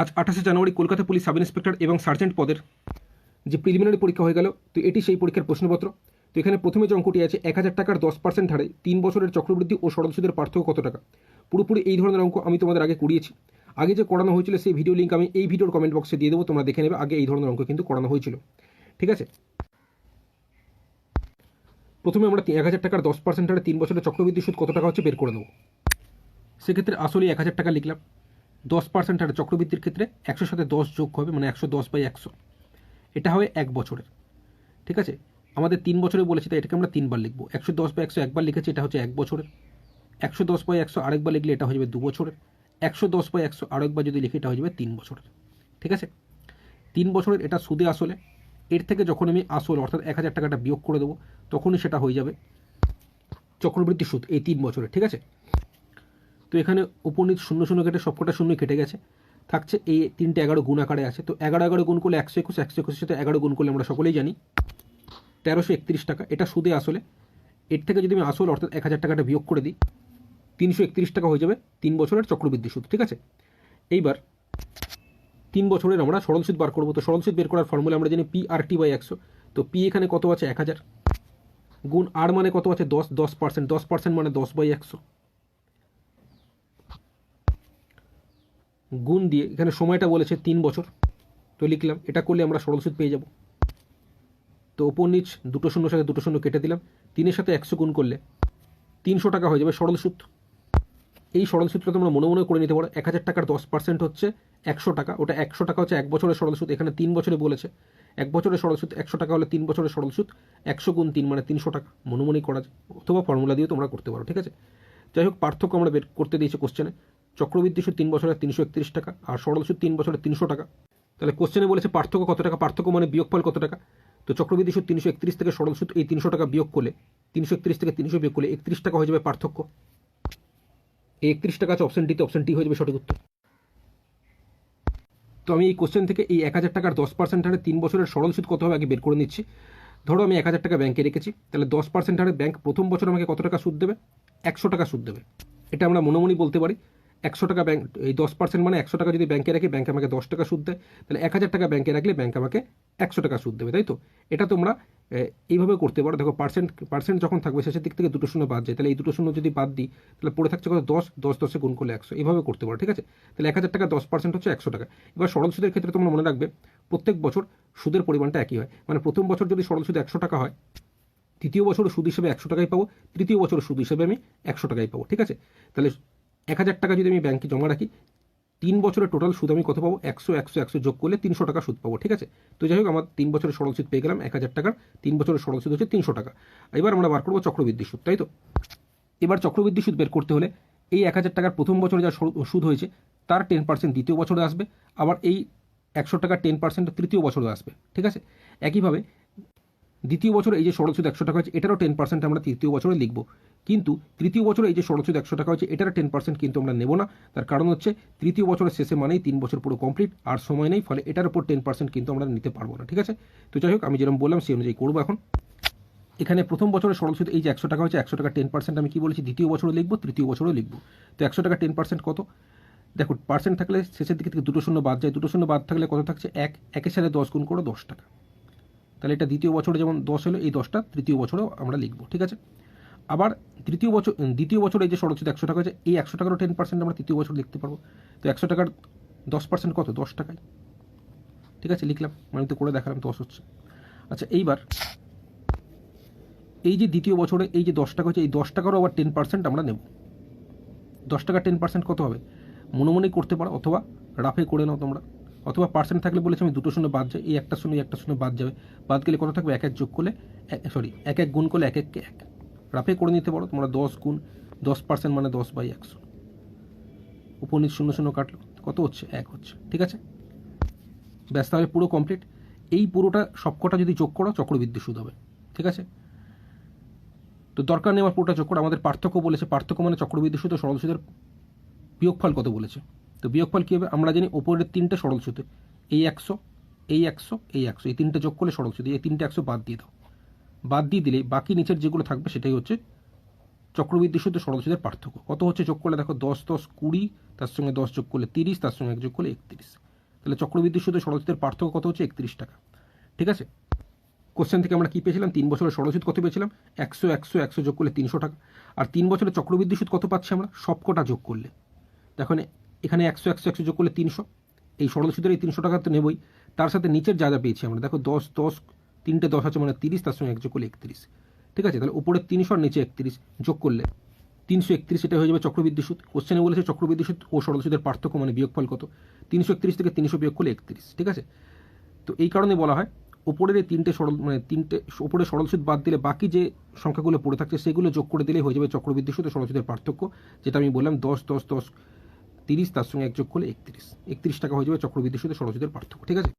আজ আঠাশে January Kolkata police sub inspector এবং সার্জেন্ট পদের যে প্রিলিমিনারি পরীক্ষা হয়ে গেল, তো এটি সেই পরীক্ষার প্রশ্নপত্র। তো এখানে প্রথমে যে অঙ্কটি আছে, এক হাজার টাকার দশ পার্সেন্ট হারে তিন বছরের চক্রবৃদ্ধি ও সরল সুদের পার্থক্য কত টাকা? পুরোপুরি এই ধরনের অঙ্ক আমি তোমাদের আগে করিয়েছি। আগে যে করানো হয়েছিল সেই ভিডিও লিঙ্ক আমি এই ভিডিওর কমেন্ট বক্সে দিয়ে দেবো, তোমরা দেখে নেবে, আগে এই ধরনের অঙ্ক কিন্তু করানো হয়েছিল। ঠিক আছে? প্রথমে আমরা এক হাজার টাকার দশ পার্সেন্ট হারে তিন বছরের চক্রবৃদ্ধি সুদ কত টাকা হচ্ছে বের করে দেবো সেক্ষেত্রে আসলে এক হাজার টাকা লিখলাম। দশ পার্সেন্ট হারে চক্রবৃদ্ধির ক্ষেত্রে একশোর সাথে দশ যোগ হবে মানে একশো দশ বাই একশো। এটা হবে এক বছরের। ঠিক আছে? আমাদের তিন বছরে বলেছি, তাই এটাকে আমরা তিনবার লিখব। একশো দশ বাই একশো একবার লিখেছি, এটা হচ্ছে এক বছরের। একশো দশ বাই একশো আরেকবার লিখলে এটা হয়ে যাবে দু বছরের। একশো দশ বাই একশো আরেকবার যদি লিখি, এটা হয়ে যাবে তিন বছরের। ঠিক আছে? তিন বছরের এটা সুদে আসলে। এর থেকে যখন আমি আসল, অর্থাৎ এক হাজার টাকাটা বিয়োগ করে দেবো, তখনই সেটা হয়ে যাবে চক্রবৃদ্ধি সুদ, এই তিন বছরের। ঠিক আছে? তো এখানে উপনীত শূন্য শূন্য কেটে সবকটা শূন্য কেটে গেছে, থাকছে এই তিনটে এগারো গুণ আকারে আছে। তো এগারো এগারো গুণ করলে একশো একুশ, একশো একুশের সাথে এগারো গুণ করলে আমরা সকলেই জানি তেরোশো একত্রিশ টাকা। এটা সুদে আসলে। এর থেকে যদি আমি আসল অর্থাৎ এক হাজার টাকাটা বিয়োগ করে দিই, তিনশো একত্রিশ টাকা হয়ে যাবে তিন বছরের চক্রবৃদ্ধি সুদ, ঠিক আছে? এইবার তিন বছরের আমরা সরল সুদ বার করব। তো সরল সুদ বের করার ফর্মুলা আমরা জানি পি আর টি বাই একশো। তো পি এখানে কত আছে? এক হাজার। গুণ আর মানে কত আছে? দশ দশ পার্সেন্ট দশ পার্সেন্ট মানে দশ বাই একশো। গুণ দিয়ে, এখানে সময়টা বলেছে তিন বছর। তো লিখলাম, এটা করলে আমরা সরল সুদ পেয়ে যাব। তো ওপর নিচ দুটো শূন্য সাথে দুটো শূন্য কেটে দিলাম। তিনের সাথে একশো গুণ করলে তিনশো টাকা হয়ে যাবে সরল সুদ এই সরল সুদটা তোমরা মনে মনে করে নিতে পারো, এক হাজার টাকার দশ পার্সেন্ট হচ্ছে একশো টাকা। ওটা একশো টাকা হচ্ছে এক বছরের সরল সুদ এখানে তিন বছরে বলেছে। এক বছরের সরল সুদ একশো টাকা হলে তিন বছরের সরল সুদ একশো গুণ তিন মানে তিনশো টাকা। মনে মনেই করা যায়, অথবা ফর্মুলা দিয়েও তোমরা করতে পারো, ঠিক আছে? যাই হোক, পার্থক্য আমরা বের করতে দিয়েছি কোশ্চেনে চক্রবৃদ্ধি সুদ তিন বছরের তিনশো একত্রিশ টাকা, আর সরল সুদ তিন বছরের তিনশো টাকা। তাহলে কোশ্চেনে বলেছে পার্থক্য কত টাকা? পার্থক্য মানে বিয়োগফল কত টাকা? তো চক্রবৃদ্ধি সুদ তিনশো একত্রিশ থেকে সরল সুদ এই তিনশো টাকা বিয়োগ করলে, তিনশো একত্রিশ থেকে তিনশো বিয়োগ করলে একত্রিশ টাকা হয়ে যাবে পার্থক্য। এই একত্রিশ টাকা আছে অপশন ডিতে অপশন ডি হয়ে যাবে সঠিক উত্তর। তো আমি এই কোশ্চেন থেকে এই এক হাজার টাকার দশ পার্সেন্ট হারে তিন বছরের সরল সুদ কত হবে আগে বের করে নিচ্ছি। ধরো আমি এক হাজার টাকা ব্যাংকে রেখেছি, তাহলে দশ পার্সেন্ট হারে ব্যাংক প্রথম বছর আমাকে কত টাকা সুদ দেবে? একশো টাকা সুদ দেবে। এটা আমরা মনে বলতে পারি। একশো টাকা ব্যাংক এই দশ পার্সেন্ট মানে একশো টাকা যদি ব্যাংকে রাখি ব্যাংক আমাকে দশ টাকা সুদ দেয়, তাহলে এক হাজার টাকা ব্যাংকে রাখলে ব্যাংক আমাকে একশো টাকা সুদ দেবে, তাই তো? এটা তোমরা এইভাবে করতে পারো। দেখো পার্সেন্ট পার্সেন্ট যখন থাকবে, শেষের দিক থেকে দুটো শূন্য বাদ যায়, তাহলে এই দুটো শূন্য যদি বাদ দিই, তাহলে পড়ে থাকছে কত? দশ দশ, দশে গুণ করলে একশো। এইভাবে করতে পারো, ঠিক আছে? তাহলে এক হাজার টাকা, দশ পার্সেন্ট হচ্ছে একশো টাকা। এবার সরল সুদের ক্ষেত্রে তোমরা মনে রাখবে, প্রত্যেক বছর সুদের পরিমাণটা একই হয়। মানে প্রথম বছর যদি সরল সুদ একশো টাকা হয় দ্বিতীয় বছর সুদ হিসেবে একশো টাকাই পাবো, তৃতীয় বছর সুদ হিসেবে আমি একশো টাকাই পাবো, ঠিক আছে? তাহলে এক হাজার টাকা যদি আমি ব্যাংকে জমা রাখি, তিন বছরের টোটাল সুদ আমি কত পাবো? একশো একশো একশো যোগ করলে তিনশো টাকা সুদ পাবো, ঠিক আছে? তো যাই হোক, আমার তিন বছরের সরল সুদ পেয়ে গেলাম এক হাজার টাকার, তিন বছরের সরল সুদ হচ্ছে তিনশো টাকা। এবার আমরা বার করব চক্রবৃদ্ধি সুদ, তাই তো? এবার চক্রবৃদ্ধি সুদ বের করতে হলে এই এক হাজার টাকার প্রথম বছরে যা সুদ হয়েছে, তার টেন পার্সেন্ট দ্বিতীয় বছরে আসবে, আবার এই একশো টাকার টেন পার্সেন্ট তৃতীয় বছরে আসবে, ঠিক আছে? একইভাবে দ্বিতীয় বছর এই যে সরল সুদ একশো টাকা হচ্ছে এটারও টেন পার্সেন্ট আমরা তৃতীয় বছরে লিখব। কিন্তু তৃতীয় বছরে এই যে সরল সুদ একশো টাকা হচ্ছে এটারও টেন পার্সেন্ট কিন্তু আমরা নেব না। তার কারণ হচ্ছে তৃতীয় বছরের শেষে মানেই তিন বছর পুরো কমপ্লিট আর সময় নেই, ফলে এটার উপর টেন পার্সেন্ট কিন্তু আমরা নিতে পারব না, ঠিক আছে? তো যাই হোক, আমি যেরকম বললাম সেই অনুযায়ী করব এখন। এখানে প্রথম বছরের সরল সুদ এই যে একশো টাকা হচ্ছে একশো টাকা টেন পার্সেন্ট আমি কি বলেছি, দ্বিতীয় বছরে লিখব, তৃতীয় বছরেও লিখব। তো একশো টাকা টেন পার্সেন্ট কত? দেখো পার্সেন্ট থাকলে শেষের দিকে থেকে দুটো শূন্য বাদ যায়, দুটো শূন্য বাদ থাকলে কত থাকছে? এক, একের সাথে দশ গুণ করে দশ টাকা। তাহলে এটা দ্বিতীয় বছরে যেমন দশ হলো এই দশটা তৃতীয় বছরেও আমরা লিখব, ঠিক আছে? আবার তৃতীয় বছর দ্বিতীয় বছরে যে সরল একশো টাকা হয়েছে, এই একশো টাকারও টেন পার্সেন্ট আমরা তৃতীয় বছর লিখতে পারব। তো একশো টাকার দশ পার্সেন্ট কত? দশ টাকায়। ঠিক আছে, লিখলাম মানে তো করে দেখালাম দশ হচ্ছে আচ্ছা এইবার এই যে দ্বিতীয় বছরে এই যে দশ টাকা হচ্ছে এই দশ টাকারও আবার টেন পার্সেন্ট আমরা নেব। দশ টাকা টেন পার্সেন্ট কত হবে? মনে মনেই করতে পারো, অথবা রাফে করে নাও তোমরা। অথবা পার্সেন্ট থাকলে বলেছি আমি দুটো শূন্য বাদ যাই এই একটা শূন্য একটা শূন্য বাদ যাবে। বাদ গেলে কত থাকবে? এক এক যোগ করলে সরি এক এক গুণ করলে এক এককে এক। রাফে করে নিতে পারো, তোমরা দশ গুণ, দশ পার্সেন্ট মানে দশ বাই একশো। উপর নিচ শূন্য শূন্য কাটলো, কত হচ্ছে? এক হচ্ছে, ঠিক আছে? ব্যাস, তাহলে পুরো কমপ্লিট এই পুরোটা সবকটা যদি যোগ করো, চক্রবৃদ্ধি সুদ হবে, ঠিক আছে? তো দরকার নেই আমার পুরোটা যোগ করো। আমাদের পার্থক্য বলেছে, পার্থক্য মানে চক্রবৃদ্ধি সুদ সরল সুদের বিয়োগফল কত বলেছে? তো বিয়োগফল কী হবে? আমরা জানি ওপরের তিনটে সরল এই একশো এই একশো এই একশো। এই তিনটে যোগ করলে সরল এই তিনটে একশো বাদ দিয়ে দাও। বাদ দিয়ে দিলে বাকি নিচের যেগুলো থাকবে সেটাই হচ্ছে চক্রবৃদ্ধি সুদ সরল পার্থক্য। কত হচ্ছে যোগ করলে? দেখো দশ দশ, কুড়ি, তার সঙ্গে দশ যোগ করলে তিরিশ, তার সঙ্গে এক যোগ করলে একত্রিশ। তাহলে চক্রবৃদ্ধি সুদে সরল পার্থক্য কত হচ্ছে? একত্রিশ টাকা। ঠিক আছে? কোশ্চেন থেকে আমরা কী পেয়েছিলাম? তিন বছরের সরল সুদ কত পেয়েছিলাম? একশো একশো একশো যোগ করলে তিনশো টাকা। আর তিন বছরের চক্রবৃদ্ধি সুদ কত পাচ্ছি আমরা? সবকটা যোগ করলে। দেখুন এখানে একশো একশো একশো যোগ করলে তিনশো। এই সরল সুদের এই তিনশো টাকা তো নেবই। তার সাথে নিচের যা যা পেয়েছি আমরা, দেখো দশ দশ, তিনটে দশ আছে মানে তিরিশ, তার সঙ্গে এক যোগ করলে একত্রিশ। ঠিক আছে? তাহলে উপরে তিনশো আর নিচে একত্রিশ যোগ করলে তিনশো একত্রিশ এটা হয়ে যাবে চক্রবৃদ্ধি সুদ কোশ্চেনে বলেছে চক্রবৃদ্ধি সুদ ও সরল সুদের পার্থক্য মানে বিয়োগফল কত? তিনশো একত্রিশ থেকে তিনশো বিয়োগ করলে একত্রিশ। ঠিক আছে? তো এই কারণে বলা হয় ওপরের এই তিনটে সরল মানে তিনটে ওপরে সরল সুদ বাদ দিলে বাকি যে সংখ্যাগুলো পড়ে থাকছে, সেগুলো যোগ করে দিলে হয়ে যাবে চক্রবৃদ্ধি সুদ ও সরল সুদের পার্থক্য, যেটা আমি বললাম দশ দশ দশ তিরিশ, তার সঙ্গে এক যোগ করলে একত্রিশ। একত্রিশ টাকা হয়ে যাবে চক্রবৃদ্ধি সুদের সরসুদের পার্থক্য, ঠিক আছে?